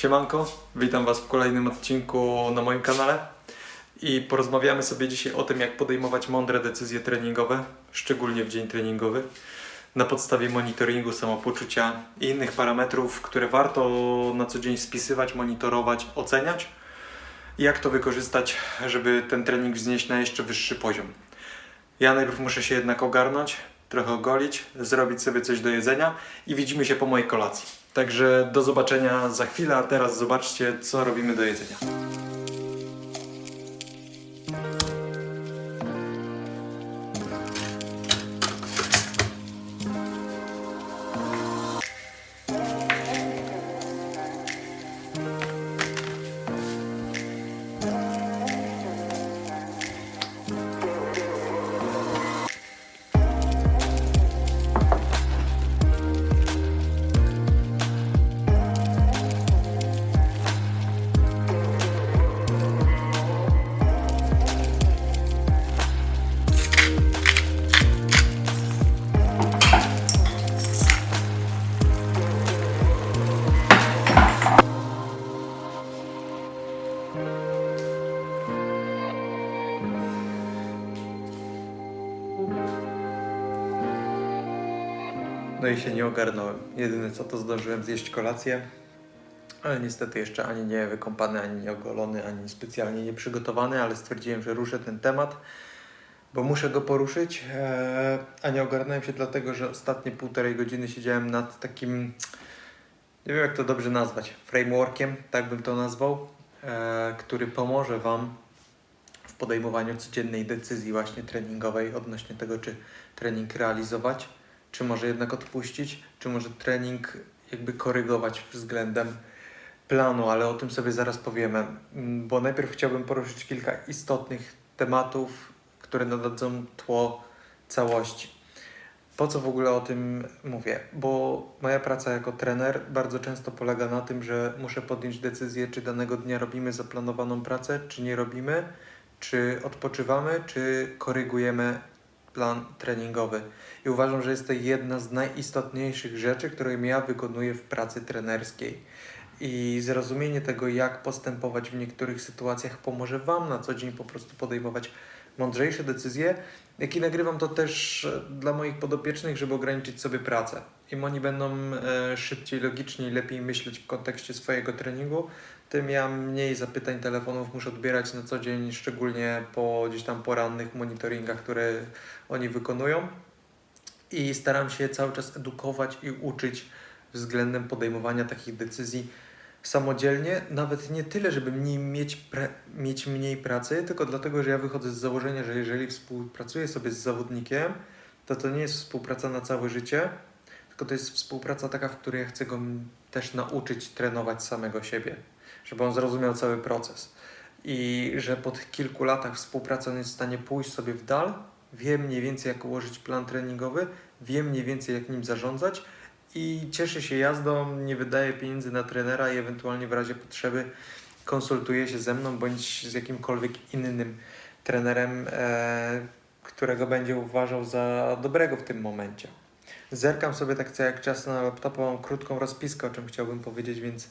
Siemanko, witam Was w kolejnym odcinku na moim kanale i porozmawiamy sobie dzisiaj o tym, jak podejmować mądre decyzje treningowe, szczególnie w dzień treningowy, na podstawie monitoringu samopoczucia i innych parametrów, które warto na co dzień spisywać, monitorować, oceniać i jak to wykorzystać, żeby ten trening wznieść na jeszcze wyższy poziom. Ja najpierw muszę się jednak ogarnąć, trochę ogolić, zrobić sobie coś do jedzenia i widzimy się po mojej kolacji. Także do zobaczenia za chwilę, a teraz zobaczcie, co robimy do jedzenia. I się nie ogarnąłem. Jedyne co to zdążyłem zjeść kolację, ale niestety jeszcze ani nie wykąpany, ani nie ogolony, ani specjalnie nie przygotowany, ale stwierdziłem, że ruszę ten temat, bo muszę go poruszyć, eee, a nie ogarnąłem się dlatego, że ostatnie półtorej godziny siedziałem nad takim, nie wiem jak to dobrze nazwać, frameworkiem, tak bym to nazwał, eee, który pomoże Wam w podejmowaniu codziennej decyzji właśnie treningowej odnośnie tego, czy trening realizować, czy może jednak odpuścić, czy może trening jakby korygować względem planu, ale o tym sobie zaraz powiemy, Mm, bo najpierw chciałbym poruszyć kilka istotnych tematów, które nadadzą tło całości. Po co w ogóle o tym mówię? Bo moja praca jako trener bardzo często polega na tym, że muszę podjąć decyzję, czy danego dnia robimy zaplanowaną pracę, czy nie robimy, czy odpoczywamy, czy korygujemy plan treningowy. I uważam, że jest to jedna z najistotniejszych rzeczy, które ja wykonuję w pracy trenerskiej. I zrozumienie tego, jak postępować w niektórych sytuacjach, pomoże Wam na co dzień po prostu podejmować mądrzejsze decyzje. Jak i nagrywam to też e, dla moich podopiecznych, żeby ograniczyć sobie pracę. Im oni będą e, szybciej, logiczniej, lepiej myśleć w kontekście swojego treningu, tym ja mniej zapytań, telefonów muszę odbierać na co dzień, szczególnie po gdzieś tam porannych monitoringach, które oni wykonują. I staram się cały czas edukować i uczyć względem podejmowania takich decyzji samodzielnie, nawet nie tyle, żeby mniej mieć, mieć mniej pracy, tylko dlatego, że ja wychodzę z założenia, że jeżeli współpracuję sobie z zawodnikiem, to to nie jest współpraca na całe życie, tylko to jest współpraca taka, w której ja chcę go też nauczyć trenować samego siebie, żeby on zrozumiał cały proces. I że po tych kilku latach współpracy on jest w stanie pójść sobie w dal, wie mniej więcej jak ułożyć plan treningowy, wie mniej więcej jak nim zarządzać i cieszy się jazdą, nie wydaje pieniędzy na trenera i ewentualnie w razie potrzeby konsultuje się ze mną bądź z jakimkolwiek innym trenerem, e, którego będzie uważał za dobrego w tym momencie. Zerkam sobie tak co jak czas na laptopa, mam krótką rozpiskę, o czym chciałbym powiedzieć, więc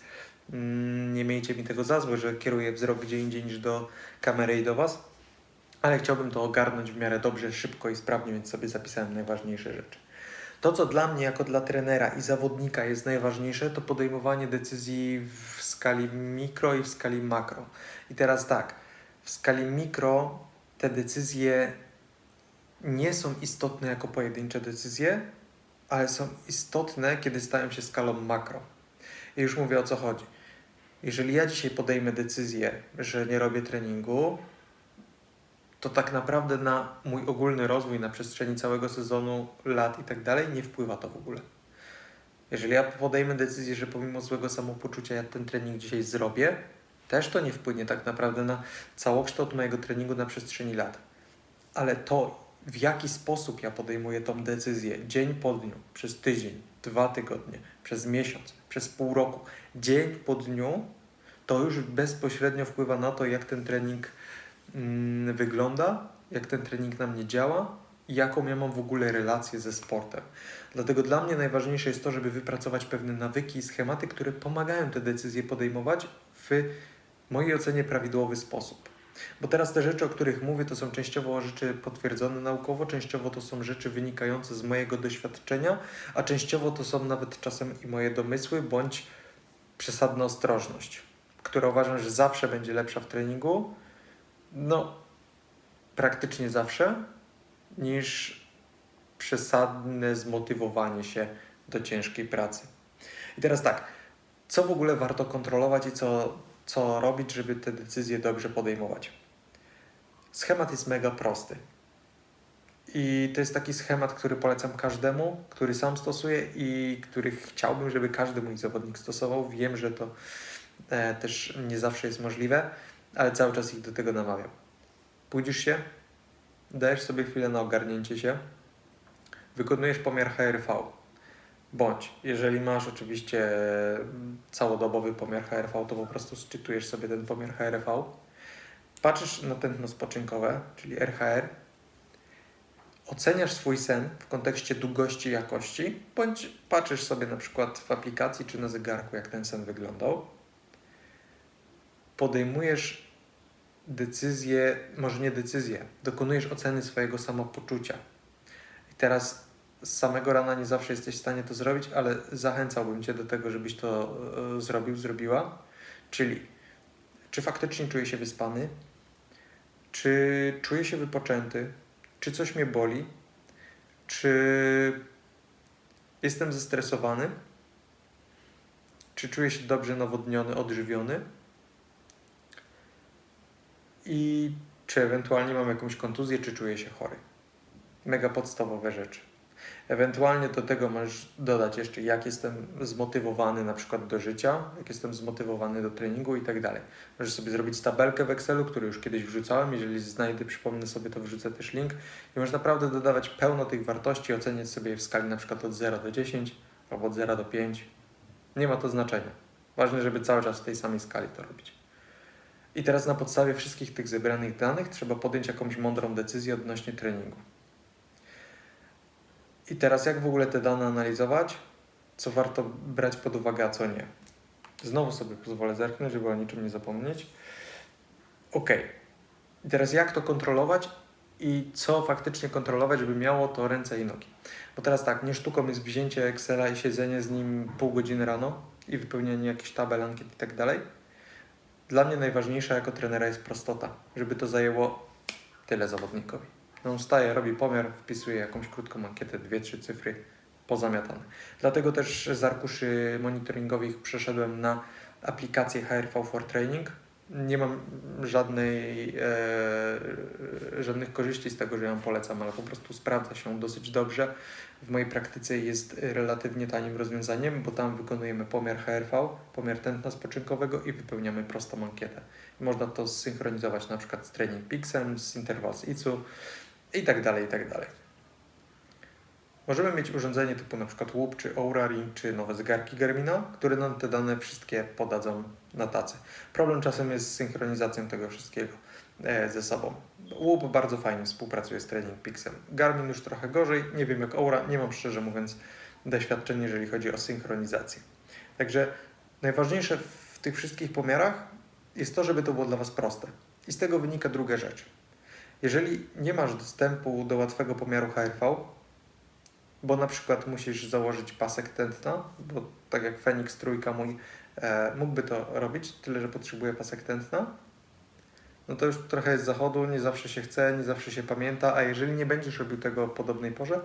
mm, nie miejcie mi tego za złe, że kieruję wzrok gdzie indziej niż do kamery i do Was, ale chciałbym to ogarnąć w miarę dobrze, szybko i sprawnie, więc sobie zapisałem najważniejsze rzeczy. To, co dla mnie, jako dla trenera i zawodnika jest najważniejsze, to podejmowanie decyzji w skali mikro i w skali makro. I teraz tak, w skali mikro te decyzje nie są istotne jako pojedyncze decyzje, ale są istotne, kiedy stają się skalą makro. I już mówię o co chodzi. Jeżeli ja dzisiaj podejmę decyzję, że nie robię treningu, to tak naprawdę na mój ogólny rozwój na przestrzeni całego sezonu, lat i tak dalej nie wpływa to w ogóle. Jeżeli ja podejmę decyzję, że pomimo złego samopoczucia ja ten trening dzisiaj zrobię, też to nie wpłynie tak naprawdę na całokształt mojego treningu na przestrzeni lat. Ale to, w jaki sposób ja podejmuję tą decyzję dzień po dniu, przez tydzień, dwa tygodnie, przez miesiąc, przez pół roku, dzień po dniu, to już bezpośrednio wpływa na to, jak ten trening mm, wygląda, jak ten trening na mnie działa i jaką ja mam w ogóle relację ze sportem. Dlatego dla mnie najważniejsze jest to, żeby wypracować pewne nawyki i schematy, które pomagają te decyzje podejmować w mojej ocenie prawidłowy sposób. Bo teraz te rzeczy, o których mówię, to są częściowo rzeczy potwierdzone naukowo, częściowo to są rzeczy wynikające z mojego doświadczenia, a częściowo to są nawet czasem i moje domysły bądź przesadna ostrożność, która uważam, że zawsze będzie lepsza w treningu. No, praktycznie zawsze, niż przesadne zmotywowanie się do ciężkiej pracy. I teraz tak, co w ogóle warto kontrolować i co, co robić, żeby te decyzje dobrze podejmować? Schemat jest mega prosty. I to jest taki schemat, który polecam każdemu, który sam stosuję i który chciałbym, żeby każdy mój zawodnik stosował. Wiem, że to e, też nie zawsze jest możliwe, ale cały czas ich do tego namawiam. Pójdziesz się, dajesz sobie chwilę na ogarnięcie się, wykonujesz pomiar HRV. Bądź, jeżeli masz oczywiście całodobowy pomiar HRV, to po prostu sczytujesz sobie ten pomiar HRV. Patrzysz na tętno spoczynkowe, czyli RHR. Oceniasz swój sen w kontekście długości i jakości, bądź patrzysz sobie na przykład w aplikacji czy na zegarku, jak ten sen wyglądał. Podejmujesz decyzję, może nie decyzję, dokonujesz oceny swojego samopoczucia. I teraz z samego rana nie zawsze jesteś w stanie to zrobić, ale zachęcałbym Cię do tego, żebyś to e, zrobił, zrobiła. Czyli, czy faktycznie czuję się wyspany, czy czuję się wypoczęty, czy coś mnie boli, czy jestem zestresowany, czy czuję się dobrze nawodniony, odżywiony i czy ewentualnie mam jakąś kontuzję, czy czuję się chory. Mega podstawowe rzeczy. Ewentualnie do tego możesz dodać jeszcze, jak jestem zmotywowany na przykład do życia, jak jestem zmotywowany do treningu i tak dalej. Możesz sobie zrobić tabelkę w Excelu, którą już kiedyś wrzucałem. Jeżeli znajdę, przypomnę sobie, to wrzucę też link. I możesz naprawdę dodawać pełno tych wartości, oceniać sobie je w skali na przykład od 0 do 10 albo od 0 do 5. Nie ma to znaczenia. Ważne, żeby cały czas w tej samej skali to robić. I teraz na podstawie wszystkich tych zebranych danych trzeba podjąć jakąś mądrą decyzję odnośnie treningu. I teraz jak w ogóle te dane analizować? Co warto brać pod uwagę, a co nie? Znowu sobie pozwolę zerknąć, żeby o niczym nie zapomnieć. Ok. I teraz jak to kontrolować i co faktycznie kontrolować, żeby miało to ręce i nogi? Bo teraz tak, nie sztuką jest wzięcie Excela i siedzenie z nim pół godziny rano i wypełnianie jakichś tabel, ankiet i tak dalej. Dla mnie najważniejsza jako trenera jest prostota, żeby to zajęło tyle zawodnikowi. On wstaje, robi pomiar, wpisuje jakąś krótką ankietę, dwie, trzy cyfry, pozamiatane. Dlatego też z arkuszy monitoringowych przeszedłem na aplikację HRV for Training. Nie mam żadnej, e, żadnych korzyści z tego, że ją polecam, ale po prostu sprawdza się dosyć dobrze. W mojej praktyce jest relatywnie tanim rozwiązaniem, bo tam wykonujemy pomiar HRV, pomiar tętna spoczynkowego i wypełniamy prostą ankietę. Można to zsynchronizować na przykład z Training Pixem, z Interval z ICU i tak dalej, i tak dalej. Możemy mieć urządzenie typu na przykład Whoop, czy Oura Ring, czy nowe zegarki Garmina, które nam te dane wszystkie podadzą na tacy. Problem czasem jest z synchronizacją tego wszystkiego e, ze sobą. Whoop bardzo fajnie współpracuje z Training Pixem. Garmin już trochę gorzej, nie wiem jak Oura, nie mam szczerze mówiąc doświadczenia, jeżeli chodzi o synchronizację. Także najważniejsze w tych wszystkich pomiarach jest to, żeby to było dla Was proste. I z tego wynika druga rzecz. Jeżeli nie masz dostępu do łatwego pomiaru HRV, bo na przykład musisz założyć pasek tętna, bo tak jak Fenix trójka mój e, mógłby to robić, tyle że potrzebuje pasek tętna, no to już trochę jest zachodu, nie zawsze się chce, nie zawsze się pamięta, a jeżeli nie będziesz robił tego o podobnej porze,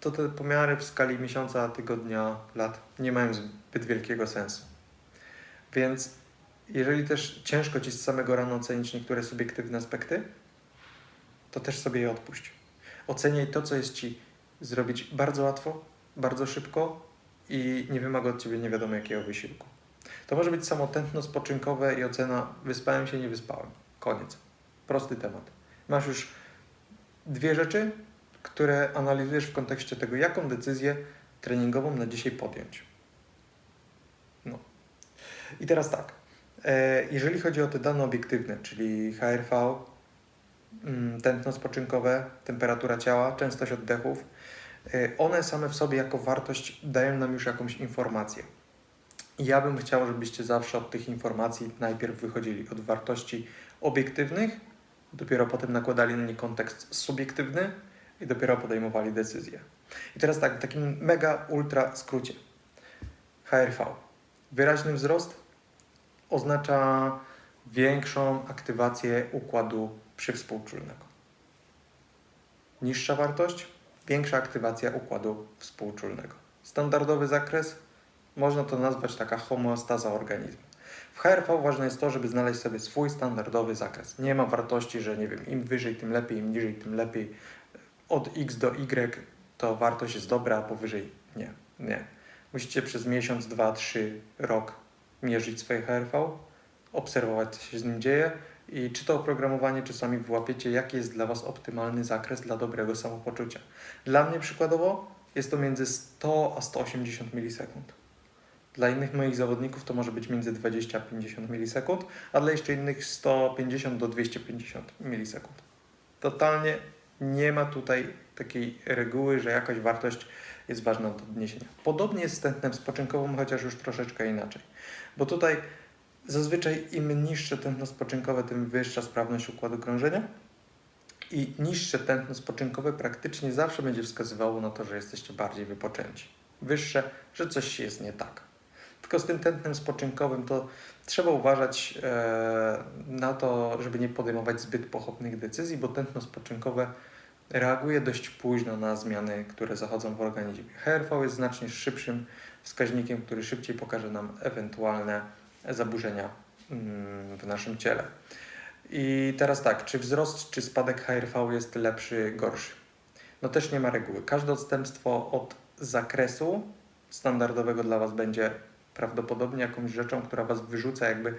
to te pomiary w skali miesiąca, tygodnia, lat nie mają zbyt wielkiego sensu. Więc jeżeli też ciężko Ci z samego rana ocenić niektóre subiektywne aspekty, to też sobie je odpuść. Oceniaj to, co jest Ci zrobić bardzo łatwo, bardzo szybko i nie wymaga od Ciebie nie wiadomo jakiego wysiłku. To może być samo tętno spoczynkowe i ocena wyspałem się, nie wyspałem. Koniec. Prosty temat. Masz już dwie rzeczy, które analizujesz w kontekście tego, jaką decyzję treningową na dzisiaj podjąć. No. I teraz tak. E, jeżeli chodzi o te dane obiektywne, czyli HRV, tętno spoczynkowe, temperatura ciała, częstość oddechów. Y, One same w sobie jako wartość dają nam już jakąś informację. Ja bym chciał, żebyście zawsze od tych informacji najpierw wychodzili od wartości obiektywnych, dopiero potem nakładali na nie kontekst subiektywny i dopiero podejmowali decyzje. I teraz tak, w takim mega ultra skrócie. HRV. Wyraźny wzrost oznacza większą aktywację układu przywspółczulnego. Niższa wartość większa aktywacja układu współczulnego. Standardowy zakres można to nazwać taka homeostaza organizmu. W HRV ważne jest to, żeby znaleźć sobie swój standardowy zakres. Nie ma wartości, że nie wiem, im wyżej, tym lepiej, im niżej, tym lepiej. Od X do Y to wartość jest dobra, a powyżej nie. Nie. Musicie przez miesiąc, dwa, trzy, rok mierzyć swoje HRV, obserwować, co się z nim dzieje i czy to oprogramowanie czasami wyłapiecie, jaki jest dla Was optymalny zakres dla dobrego samopoczucia. Dla mnie przykładowo jest to między 100 a 180 milisekund. Dla innych moich zawodników to może być między 20 a 50 milisekund, a dla jeszcze innych 150 do 250 milisekund. Totalnie nie ma tutaj takiej reguły, że jakaś wartość jest ważna do odniesienia. Podobnie jest z tętnem spoczynkowym, chociaż już troszeczkę inaczej. Bo tutaj zazwyczaj im niższe tętno spoczynkowe, tym wyższa sprawność układu krążenia. I niższe tętno spoczynkowe praktycznie zawsze będzie wskazywało na to, że jesteście bardziej wypoczęci. Wyższe, że coś jest nie tak. Tylko z tym tętnem spoczynkowym to trzeba uważać e, na to, żeby nie podejmować zbyt pochopnych decyzji, bo tętno spoczynkowe reaguje dość późno na zmiany, które zachodzą w organizmie. HRV jest znacznie szybszym wskaźnikiem, który szybciej pokaże nam ewentualne zaburzenia mm, w naszym ciele. I teraz tak, czy wzrost, czy spadek HRV jest lepszy, gorszy? No też nie ma reguły. Każde odstępstwo od zakresu standardowego dla Was będzie prawdopodobnie jakąś rzeczą, która Was wyrzuca jakby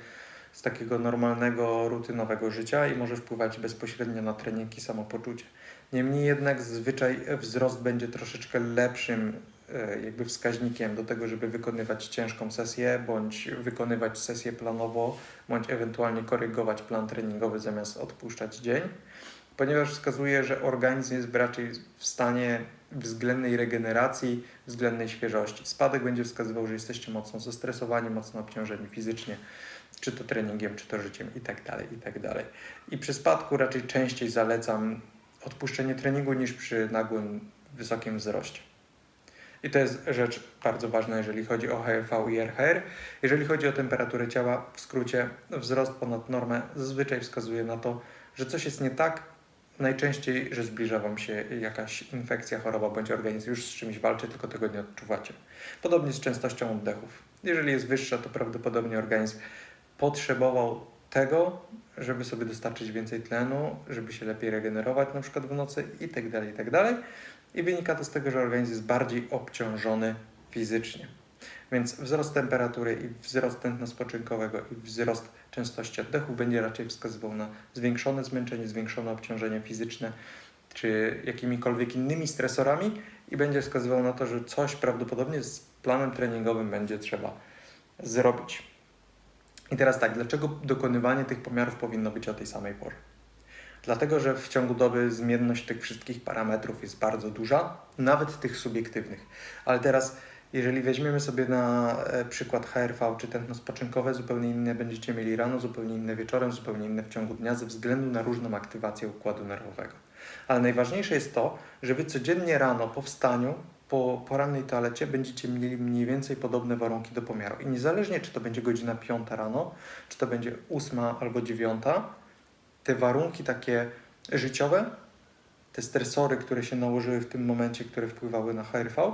z takiego normalnego, rutynowego życia i może wpływać bezpośrednio na trening i samopoczucie. Niemniej jednak zazwyczaj wzrost będzie troszeczkę lepszym jakby wskaźnikiem do tego, żeby wykonywać ciężką sesję, bądź wykonywać sesję planowo, bądź ewentualnie korygować plan treningowy zamiast odpuszczać dzień, ponieważ wskazuje, że organizm jest raczej w stanie względnej regeneracji, względnej świeżości. Spadek będzie wskazywał, że jesteście mocno zestresowani, mocno obciążeni fizycznie, czy to treningiem, czy to życiem i tak dalej, i tak. I przy spadku raczej częściej zalecam odpuszczenie treningu niż przy nagłym, wysokim wzroście. I to jest rzecz bardzo ważna, jeżeli chodzi o HRV i RHR. Jeżeli chodzi o temperaturę ciała, w skrócie wzrost ponad normę zazwyczaj wskazuje na to, że coś jest nie tak. Najczęściej, że zbliża Wam się jakaś infekcja, choroba bądź organizm już z czymś walczy, tylko tego nie odczuwacie. Podobnie z częstością oddechów. Jeżeli jest wyższa, to prawdopodobnie organizm potrzebował tego, żeby sobie dostarczyć więcej tlenu, żeby się lepiej regenerować na przykład w nocy i tak dalej, i wynika to z tego, że organizm jest bardziej obciążony fizycznie. Więc wzrost temperatury i wzrost tętna spoczynkowego i wzrost częstości oddechu będzie raczej wskazywał na zwiększone zmęczenie, zwiększone obciążenie fizyczne czy jakimikolwiek innymi stresorami i będzie wskazywał na to, że coś prawdopodobnie z planem treningowym będzie trzeba zrobić. I teraz tak, dlaczego dokonywanie tych pomiarów powinno być o tej samej porze? Dlatego, że w ciągu doby zmienność tych wszystkich parametrów jest bardzo duża, nawet tych subiektywnych. Ale teraz, jeżeli weźmiemy sobie na e, przykład HRV czy tętno spoczynkowe, zupełnie inne będziecie mieli rano, zupełnie inne wieczorem, zupełnie inne w ciągu dnia ze względu na różną aktywację układu nerwowego. Ale najważniejsze jest to, że Wy codziennie rano po wstaniu, po porannej toalecie będziecie mieli mniej więcej podobne warunki do pomiaru. I niezależnie, czy to będzie godzina 5 rano, czy to będzie 8 albo 9, te warunki takie życiowe, te stresory, które się nałożyły w tym momencie, które wpływały na HRV,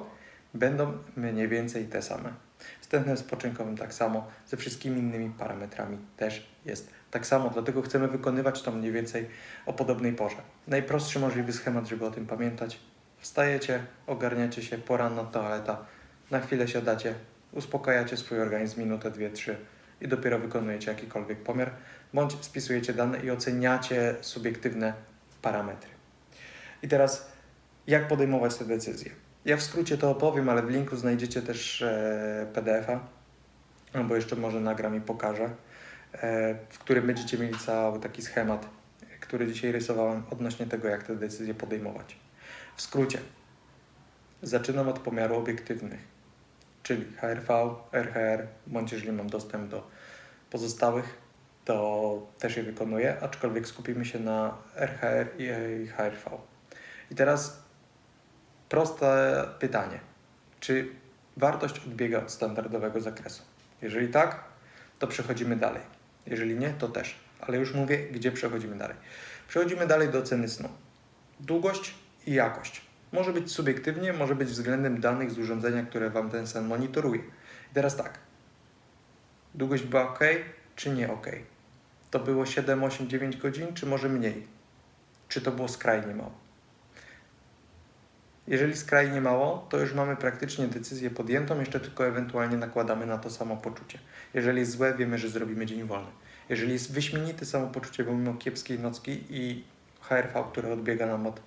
będą mniej więcej te same. Z tętnem spoczynkowym tak samo, ze wszystkimi innymi parametrami też jest tak samo, dlatego chcemy wykonywać to mniej więcej o podobnej porze. Najprostszy możliwy schemat, żeby o tym pamiętać. Wstajecie, ogarniacie się, poranna toaleta, na chwilę siadacie, uspokajacie swój organizm minutę, dwie, trzy i dopiero wykonujecie jakikolwiek pomiar, bądź spisujecie dane i oceniacie subiektywne parametry. I teraz, jak podejmować te decyzje? Ja w skrócie to opowiem, ale w linku znajdziecie też e, PDF-a, albo jeszcze może nagram i pokażę, e, w którym będziecie mieli cały taki schemat, który dzisiaj rysowałem odnośnie tego, jak te decyzje podejmować. W skrócie, zaczynam od pomiaru obiektywnych, czyli HRV, RHR, bądź jeżeli mam dostęp do pozostałych, to też je wykonuję, aczkolwiek skupimy się na RHR i HRV. I teraz proste pytanie. Czy wartość odbiega od standardowego zakresu? Jeżeli tak, to przechodzimy dalej. Jeżeli nie, to też. Ale już mówię, gdzie przechodzimy dalej. Przechodzimy dalej do oceny snu. Długość i jakość. Może być subiektywnie, może być względem danych z urządzenia, które Wam ten sen monitoruje. I teraz tak. Długość była ok, czy nie ok? To było 7, 8, 9 godzin, czy może mniej? Czy to było skrajnie mało? Jeżeli skrajnie mało, to już mamy praktycznie decyzję podjętą, jeszcze tylko ewentualnie nakładamy na to samopoczucie. Jeżeli jest złe, wiemy, że zrobimy dzień wolny. Jeżeli jest wyśmienite samopoczucie, bo mimo kiepskiej nocki i HRV, które odbiega nam od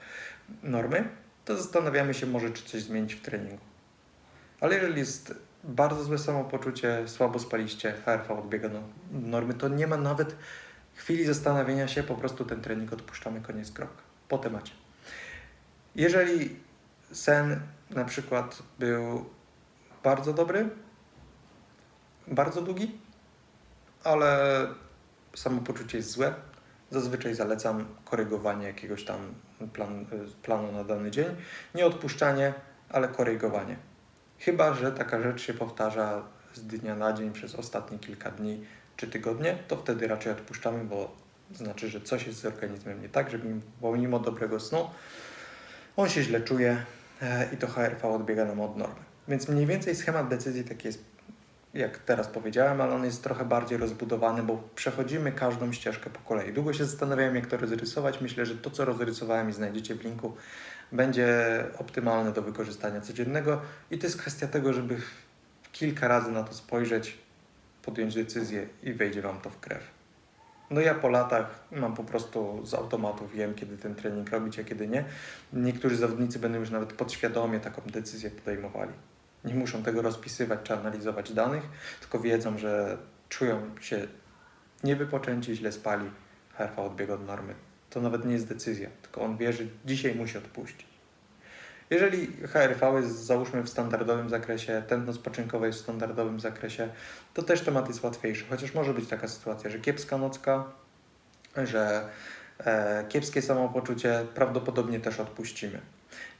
normy, to zastanawiamy się może, czy coś zmienić w treningu. Ale jeżeli jest bardzo złe samopoczucie, słabo spaliście, HRV odbiega do normy, to nie ma nawet chwili zastanowienia się, po prostu ten trening odpuszczamy, koniec krok. Po temacie. Jeżeli sen na przykład był bardzo dobry, bardzo długi, ale samopoczucie jest złe, zazwyczaj zalecam korygowanie jakiegoś tam plan, planu na dany dzień. Nie odpuszczanie, ale korygowanie. Chyba, że taka rzecz się powtarza z dnia na dzień przez ostatnie kilka dni czy tygodnie, to wtedy raczej odpuszczamy, bo znaczy, że coś jest z organizmem nie tak, że mimo- pomimo dobrego snu on się źle czuje e, i to HRV odbiega nam od normy. Więc mniej więcej schemat decyzji taki jest, jak teraz powiedziałem, ale on jest trochę bardziej rozbudowany, bo przechodzimy każdą ścieżkę po kolei. Długo się zastanawiałem, jak to rozrysować. Myślę, że to, co rozrysowałem i znajdziecie w linku, będzie optymalne do wykorzystania codziennego i to jest kwestia tego, żeby kilka razy na to spojrzeć, podjąć decyzję i wejdzie Wam to w krew. No ja po latach mam po prostu z automatu wiem, kiedy ten trening robić, a kiedy nie. Niektórzy zawodnicy będą już nawet podświadomie taką decyzję podejmowali. Nie muszą tego rozpisywać czy analizować danych, tylko wiedzą, że czują się niewypoczęci, źle spali, HRV odbiega od normy. To nawet nie jest decyzja, tylko on wie, że dzisiaj musi odpuścić. Jeżeli HRV jest załóżmy w standardowym zakresie, tętno spoczynkowe jest w standardowym zakresie, to też temat jest łatwiejszy. Chociaż może być taka sytuacja, że kiepska nocka, że e, kiepskie samopoczucie, prawdopodobnie też odpuścimy.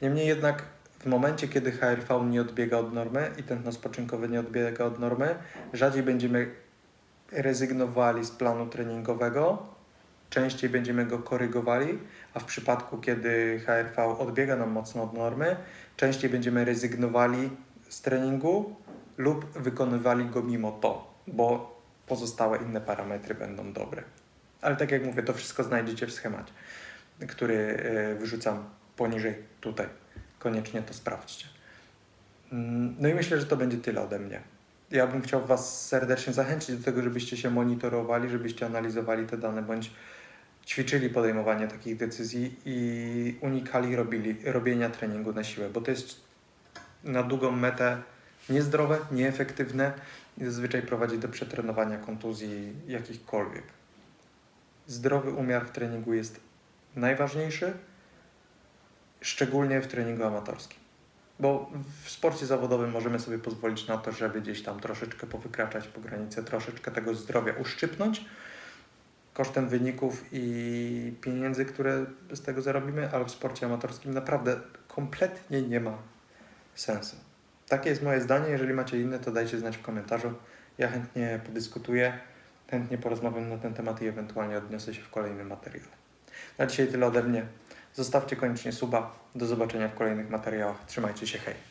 Niemniej jednak w momencie, kiedy HRV nie odbiega od normy i tętno spoczynkowe nie odbiega od normy, rzadziej będziemy rezygnowali z planu treningowego, częściej będziemy go korygowali, a w przypadku, kiedy HRV odbiega nam mocno od normy, częściej będziemy rezygnowali z treningu lub wykonywali go mimo to, bo pozostałe inne parametry będą dobre. Ale tak jak mówię, to wszystko znajdziecie w schemacie, który e, wyrzucam poniżej tutaj. Koniecznie to sprawdźcie. Mm, No i myślę, że to będzie tyle ode mnie. Ja bym chciał Was serdecznie zachęcić do tego, żebyście się monitorowali, żebyście analizowali te dane, bądź ćwiczyli podejmowanie takich decyzji i unikali robili, robienia treningu na siłę, bo to jest na długą metę niezdrowe, nieefektywne i zazwyczaj prowadzi do przetrenowania kontuzji jakichkolwiek. Zdrowy umiar w treningu jest najważniejszy, szczególnie w treningu amatorskim. Bo w sporcie zawodowym możemy sobie pozwolić na to, żeby gdzieś tam troszeczkę powykraczać po granicę, troszeczkę tego zdrowia uszczypnąć kosztem wyników i pieniędzy, które z tego zarobimy, ale w sporcie amatorskim naprawdę kompletnie nie ma sensu. Takie jest moje zdanie. Jeżeli macie inne, to dajcie znać w komentarzu. Ja chętnie podyskutuję, chętnie porozmawiam na ten temat i ewentualnie odniosę się w kolejnym materiale. Na dzisiaj tyle ode mnie. Zostawcie koniecznie suba. Do zobaczenia w kolejnych materiałach. Trzymajcie się, hej.